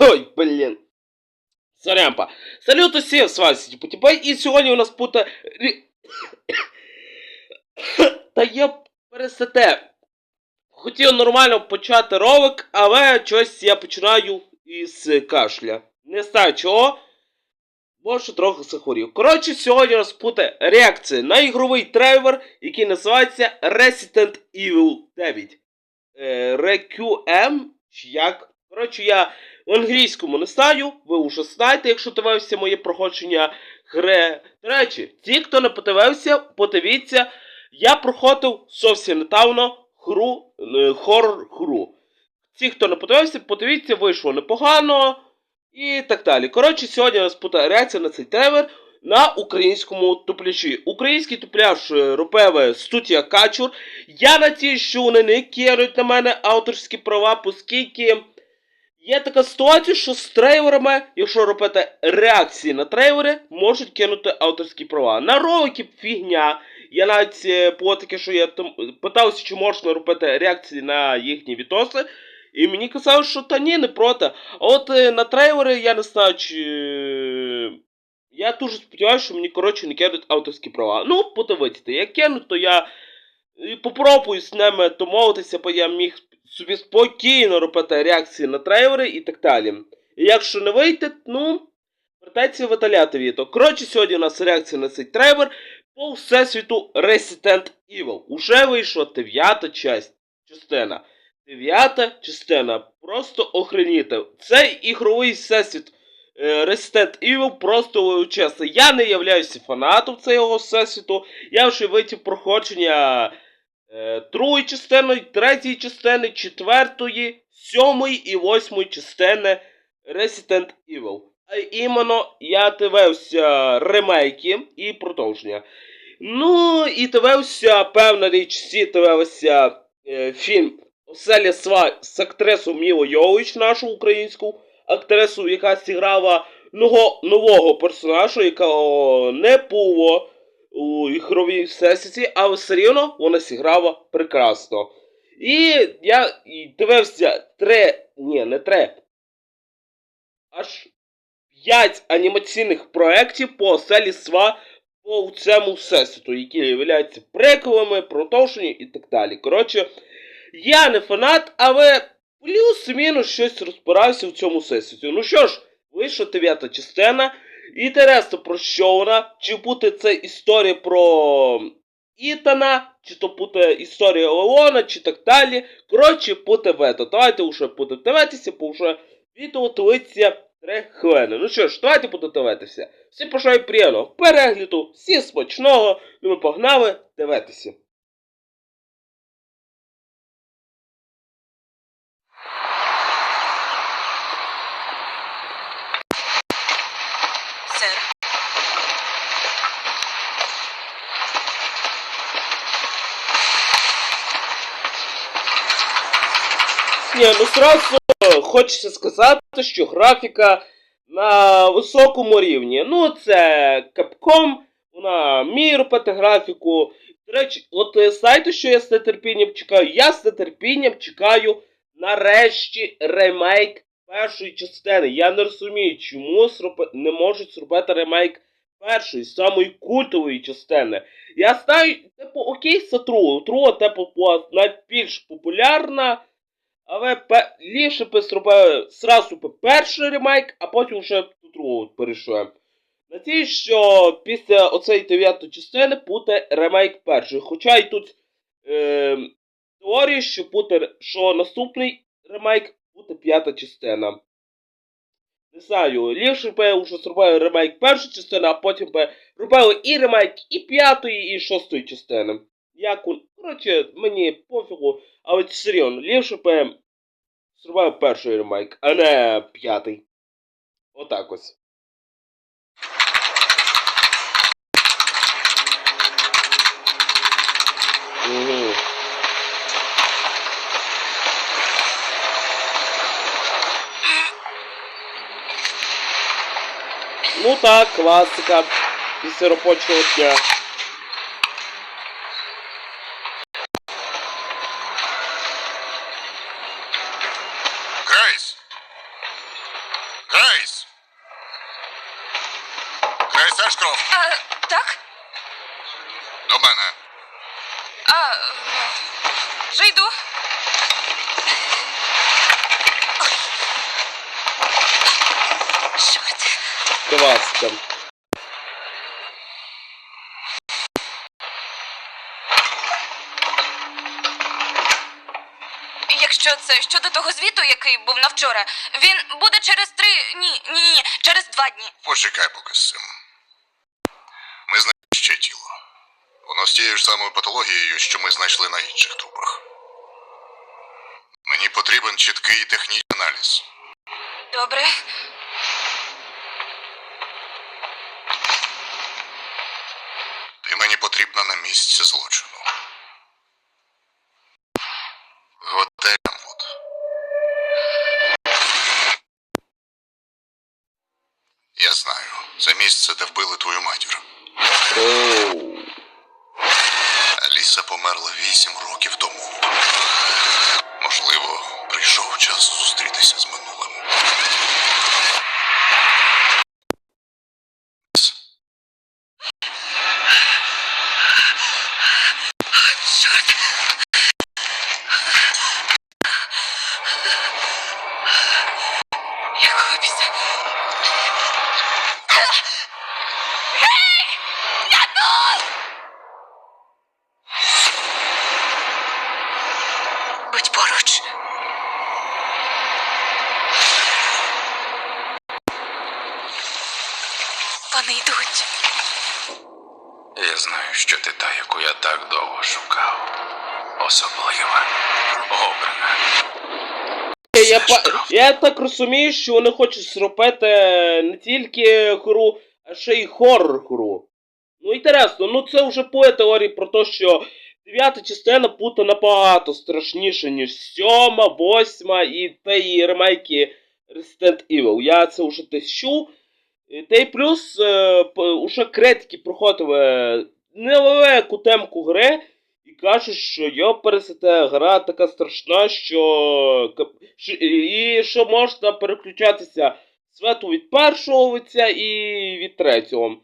Ой, блін. Сорямпа. Салют усім, з вами Сіті Потіпай, і сьогодні у нас буде... Та я пересете. Хотів нормально почати ролик, але щось я починаю із кашля. Не знаю чого. Може трохи захворів. Коротше, сьогодні у нас буде реакція на ігровий трейлер, який називається Resident Evil 9. Е, Requiem, чи як? Коротше, я в англійському не знаю, ви вже знаєте, якщо дивився моє проходження гри. До речі, ті, хто не подивився, подивіться, я проходив зовсім недавно гру, е, хоррор гру. Ті, хто не подивився, подивіться, вийшло непогано і так далі. Коротше, сьогодні у нас буде реакція на цей трейлер на українському тупляші. Український тупляш е, робив студія Качур. Я надію, що вони не керують на мене авторські права, оскільки є така ситуація, що з трейлерами, якщо робити реакції на трейлери, можуть кинути авторські права. На ролики фігня. Я навіть е, було таке, що я там питався, чи можна робити реакції на їхні відоси. І мені казали, що та ні, не проти. А от е, на трейлери я не знаю, чи. е, Я дуже сподіваюся, що мені, коротше, не кинуть авторські права. Ну, подивіться, як кинуть, то я попробую з ними домовитися, бо я міг собі спокійно робити реакції на трейлери і так далі. І якщо не вийде, ну, придеться видаляти відео. Коротше, сьогодні у нас реакція на цей трейлер по всесвіту Resident Evil. Уже вийшла дев'ята частина. Дев'ята частина. Просто охреніти. Цей ігровий всесвіт е, Resident Evil просто величезний. Я не являюся фанатом цього всесвіту. Я вже витів проходження другої частини, третьої частини, четвертої, сьомої і восьмої частини Resident Evil. Іменно я дивився ремейки і продовження. Ну, і дивився, певна річ, всі дивилися е, фільм Оселя Сва з актрисою Міло Йович, нашу українську актрису, яка зіграла нового персонажа, якого не було у ігровій всесвіті, але все рівно вона зіграла прекрасно. І я дивився три, ні, не три, аж п'ять анімаційних проєктів по оселі Сва по цьому всесвіту, які являються приколами, продовження і так далі. Коротше, я не фанат, але плюс-мінус щось розбирався в цьому всесвіті. Ну що ж, вийшла дев'ята частина. Інтересно, про що вона? Чи буде це історія про Ітана, чи то буде історія Леона, чи так далі. Коротше, буде вето. Давайте вже будемо дивитися, бо вже відео тлиться 3 хвилини. Ну що ж, давайте будемо дивитися. Всім бажаю приємного перегляду, всі смачного, ну ми погнали дивитися. Ні, ну сразу хочеться сказати, що графіка на високому рівні. Ну, це Capcom, вона вміє робити графіку. До речі, от е, знаєте, що я з нетерпінням чекаю? Я з нетерпінням чекаю нарешті ремейк першої частини. Я не розумію, чому не можуть зробити ремейк першої, самої культової частини. Я знаю, типу, окей, це Тру. Тру, типу, була найбільш популярна. Але ліпше би зробили зразу би перший ремейк, а потім вже до другого перейшли. Надіюсь, що після оцеї дев'ятої частини буде ремейк перший. Хоча і тут е, теорія, що буде, що наступний ремейк буде п'ята частина. Не знаю, ліпше би вже зробили ремейк першої частини, а потім би робили і ремейк і п'ятої, і шостої частини. Як. Коротше, мені пофігу, але все рівно, ліпше би зробив перший ремейк, а не п'ятий. Отак ось. Ну так, класика після робочого дня. Класика. Якщо це щодо того звіту, який був на вчора, він буде через три. Ні, ні, ні, через два дні. Почекай поки з цим. Ми знайшли ще тіло. Воно з тією ж самою патологією, що ми знайшли на інших трупах. Мені потрібен чіткий технічний аналіз. Добре. Ти мені потрібна на місці злочину. Що ти та, яку я так довго шукав. Особлива, обрана. Я, па- я так розумію, що вони хочуть зробити не тільки гру, а ще й хоррор гру. Ну інтересно, ну це вже по теорії про те, що дев'ята частина буде набагато страшніша, ніж сьома, восьма і та і ремейки Resident Evil. Я це вже десь чув. Та й плюс е, уже критики проходили невелику темку гри і кажуть, що йопересете, гра така страшна, що І що можна переключатися свету від першого лиця і від третього.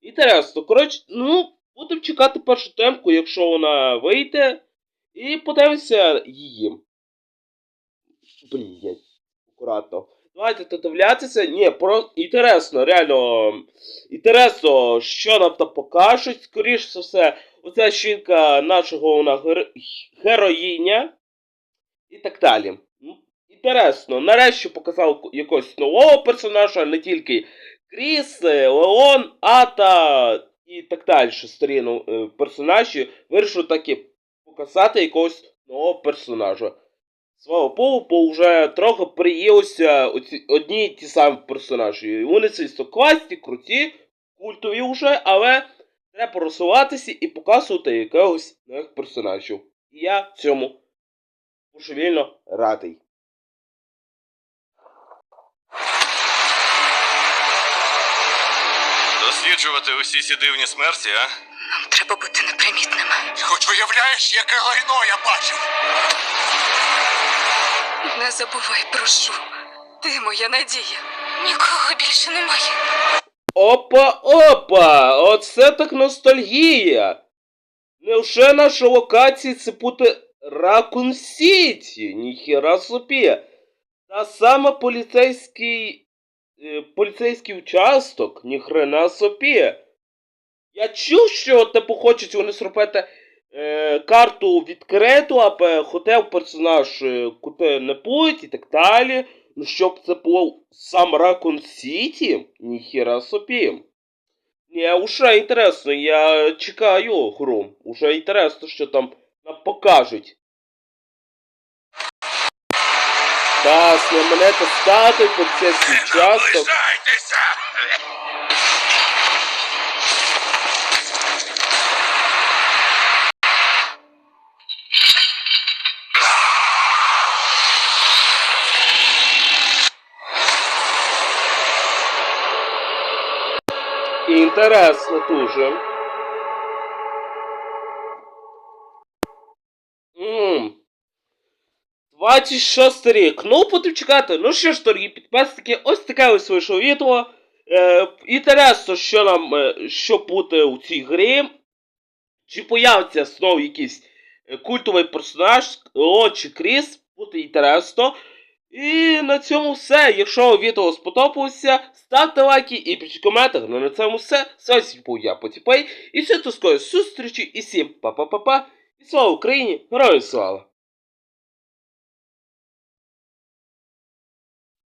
Інтересно, коротше, ну, будемо чекати першу темку, якщо вона вийде, і подивимося її. Блять, акуратно. Давайте додивлятися. Ні, про інтересно, реально. Інтересно, що нам там покажуть. Скоріше за все, оця жінка нашого вона гер... героїня. І так далі. Інтересно, нарешті показав якогось нового персонажа, не тільки Кріс, е, Леон, Ата і так далі. Старі ну, е, персонажі. Вирішив таки показати якогось нового персонажа. Слава Богу, бо вже трохи приїлися оці, одні й ті самі персонажі. Вони звісно класні, круті, культові вже, але треба просуватися і показувати якогось нових персонажів. І я цьому божевільно радий. Досліджувати усі ці дивні смерті, а? Нам треба бути непримітними. Ти хоч уявляєш, яке лайно я бачив? Не забувай, прошу. Ти моя надія. Нікого більше немає. Опа, опа! Оце так ностальгія! Невже наша локація це буде Ракун Сіті? Ніхера собі! Та сама поліцейський. е, поліцейський участок, ніхрена собі. Я чув, що типу хочуть вони зробити карту відкриту, аби хотів персонаж е, куди не будь і так далі. Ну, щоб це було сам Ракун Сіті? Ніхіра собі. Ні, уже інтересно, я чекаю гру. Уже інтересно, що там нам покажуть. Так, на мене та статуй, поліцейський участок. Інтересно дуже. Ммм. 26 рік. Ну, будемо чекати. Ну що ж, дорогі підписники, ось таке ось вийшло відео. Е, інтересно, що нам, е, що буде у цій грі. Чи появиться знову якісь е, культовий персонаж Очі Кріс, буде інтересно. І на цьому все. Якщо відео сподобалося, ставте лайки і пишіть коментар. Ну на цьому все. З вами був я Потіпей. І все до скорої зустрічі. І всім па-па-па-па. І слава Україні! Героям слава!